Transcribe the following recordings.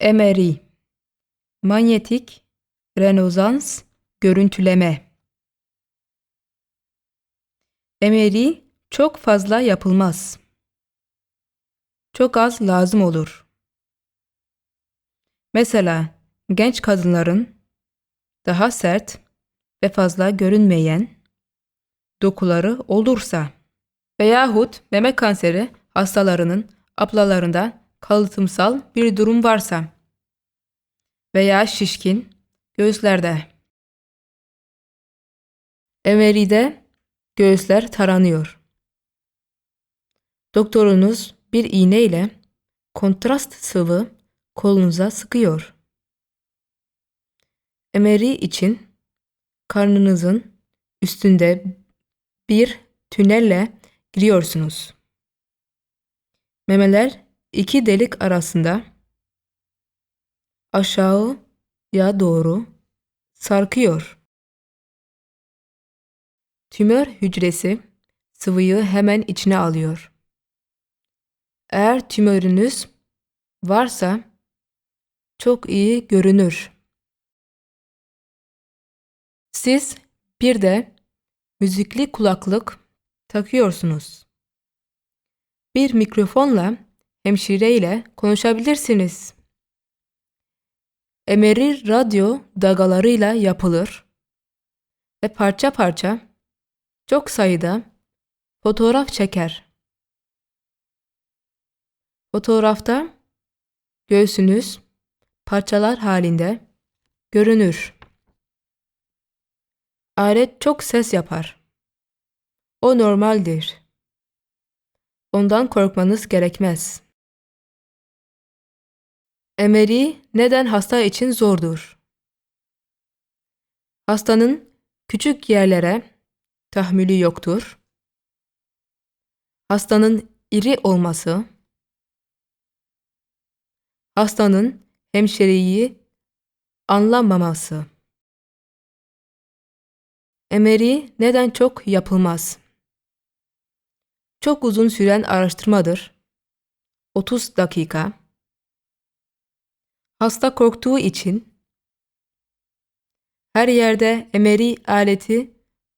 MRI Manyetik Rezonans Görüntüleme MRI çok fazla yapılmaz. Çok az lazım olur. Mesela genç kadınların daha sert ve fazla görünmeyen dokuları olursa veyahut meme kanseri hastalarının ablalarında kalıtımsal bir durum varsa veya şişkin göğüslerde. MRI'de göğüsler taranıyor. Doktorunuz bir iğne ile kontrast sıvı kolunuza sıkıyor. MRI için karnınızın üstünde bir tünelle giriyorsunuz. Memeler iki delik arasında aşağıya doğru sarkıyor. Tümör hücresi sıvıyı hemen içine alıyor. Eğer tümörünüz varsa çok iyi görünür. Siz bir de müzikli kulaklık takıyorsunuz. Bir mikrofonla hemşire ile konuşabilirsiniz. MRI radyo dalgalarıyla yapılır ve parça parça çok sayıda fotoğraf çeker. Fotoğrafta göğsünüz parçalar halinde görünür. Alet çok ses yapar. O normaldir. Ondan korkmanız gerekmez. MRI neden hasta için zordur? Hastanın küçük yerlere tahammülü yoktur. Hastanın iri olması, hastanın hemşireyi anlamaması. MRI neden çok yapılmaz? Çok uzun süren araştırmadır. 30 dakika. Hasta korktuğu için her yerde MRI aleti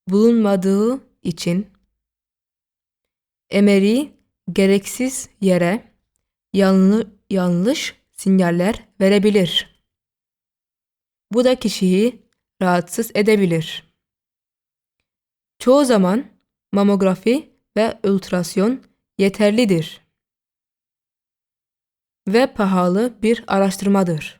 bulunmadığı için MRI gereksiz yere yanlı, yanlış sinyaller verebilir. Bu da kişiyi rahatsız edebilir. Çoğu zaman mamografi ve ultrason yeterlidir ve pahalı bir araştırmadır.